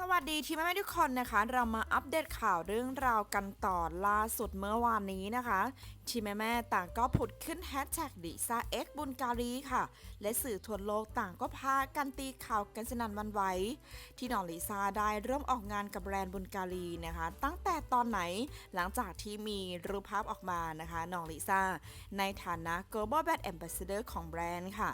สวัสดีทีมแม่ทุกคนนะคะ เรามาอัปเดตข่าวเรื่องราวกันต่อล่าสุดเมื่อวานนี้นะคะทีมแม่ๆต่างก็ผุดขึ้นแฮชแท็กดิซาเอ็กบุญการีค่ะ และสื่อทั่วโลกต่างก็พากันตีข่าวกันสนั่นวันไหวที่น้องลิซาได้เริ่มออกงานกับแบรนด์บุญการีนะคะ ตั้งแต่ตอนไหนหลังจากที่มีรูปภาพออกมานะคะน้องลิซาในฐานะ global brand ambassador ของแบรนด์ค่ะ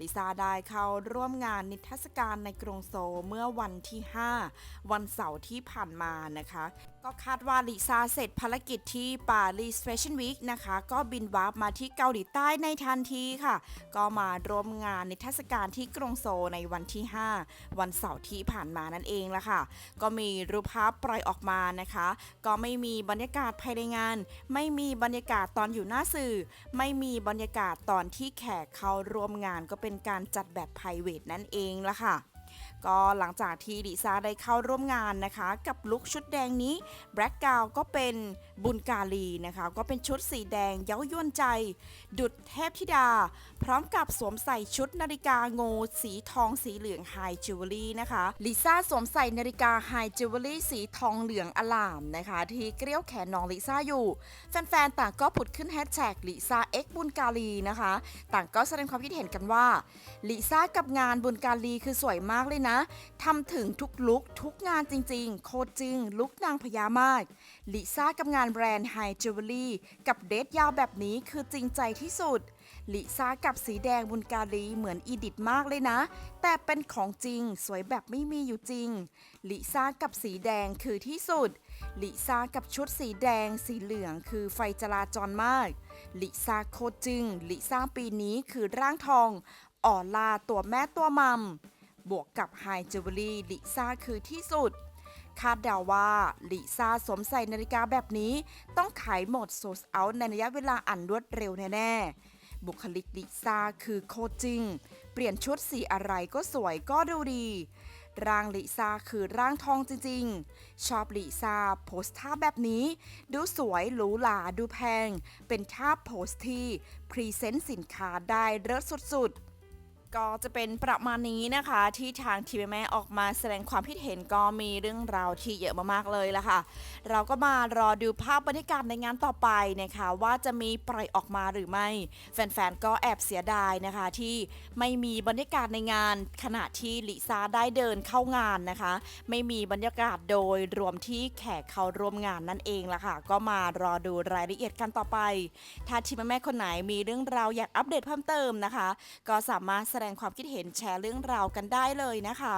ลิซาได้เข้าร่วมงานนิทรรศการในกรุงโซลเมื่อวันที่ 5วันเสาร์ที่ผ่านมานะคะ ก็คาดว่าลิซ่าเสร็จภารกิจที่ปารีสแฟชั่นวีคนะคะ ก็บินวาร์ปมาที่เกาหลีใต้ในทันทีค่ะ ก็มาร่วมงานในิทศการที่กรุงโซลในวันที่ 5 วันเสาร์ที่ผ่านมานั่นเองละค่ะ ก็มีรูปภาพปล่อยออกมานะคะ ก็ไม่มีบรรยากาศภายในงาน ไม่มีบรรยากาศตอนอยู่หน้าสื่อ ไม่มีบรรยากาศตอนที่แขกเข้าร่วมงานก็เป็นการจัดแบบ p r i v a t นั่นเองละค่ะ ก็หลังจากที่ลิซ่าได้เข้าร่วมงานนะคะ กับลุคชุดแดงนี้แบล็กกาวก็เป็นบุญกาลีนะคะ ก็เป็นชุดสีแดงเย้ายวนใจ ดุดเทพธิดา พร้อมกับสวมใส่ชุดนาฬิกาโงสีทองสีเหลืองไฮจิวเวลรี่นะคะลิซ่าสวมใส่นาฬิกาไฮจิวเวลรี่สีทองเหลืองอลามนะคะ ที่เกลี้ยวแขนน้องลิซ่าอยู่ แฟนๆต่างก็ผุดขึ้นแฮชแท็กลิซ่าเอ็กบุญกาลีนะคะ ต่างก็แสดงความคิดเห็นกันว่าลิซ่ากับงานบุญกาลีคือสวยมากเลยนะทำถึงทุกลุกทุกงานจริง ๆ โคจริง ลุกนางพญามากลิซ่ากับงานแบรนด์ไฮจิวเวลรี่กับเดทยาวแบบนี้คือจริงใจที่สุดลิซ่ากับสีแดงบุญการีเหมือนอีดิทมากเลยนะ แต่เป็นของจริงสวยแบบไม่มีอยู่จริงลิซ่ากับสีแดงคือที่สุดลิซ่ากับชุดสีแดง สีเหลืองคือไฟจราจรมากลิซ่าโคตรจริงลิซ่าปีนี้คือร่างทองอ่อลาตัวแม่ตัวมัม บวกกับไฮจิวเวลรี่ลิซ่าคือที่สุด คาดเดาว่าลิซ่าสวมใส่นาฬิกาแบบนี้ ต้องขายหมดโซสเอาในระยะเวลาอันรวดเร็วแน่ๆ บุคลิกลิซ่าคือโคตรจริง เปลี่ยนชุดสีอะไรก็สวยก็ดูดีร่างลิซ่าคือร่างทองจริงๆ ชอบลิซ่าโพสท่าแบบนี้ ดูสวยหรูหราดูแพง เป็นท่าโพสที่ พรีเซนต์สินค้าได้เลิศสุดๆ ก็จะเป็นประมาณนี้นะคะที่ทางทีมแม่ออกมาแสดงความคิดเห็นก็มีเรื่องราวที่เยอะมากๆเลยละค่ะ เราก็มารอดูภาพบรรยากาศในงานต่อไปนะคะ ว่าจะมีปล่อยออกมาหรือไม่ แฟนๆก็แอบเสียดายนะคะ ที่ไม่มีบรรยากาศในงานขณะที่ลิซ่าได้เดินเข้างานนะคะ ไม่มีบรรยากาศโดยรวมที่แขกเข้าร่วมงานนั่นเองละค่ะ ก็มารอดูรายละเอียดกันต่อไป ถ้าทีมแม่คนไหนมีเรื่องราวอยากอัปเดตเพิ่มเติมนะคะ ก็สามารถดงความคิดเห็นแชร์เรื่องราวกันได้เลยนะคะ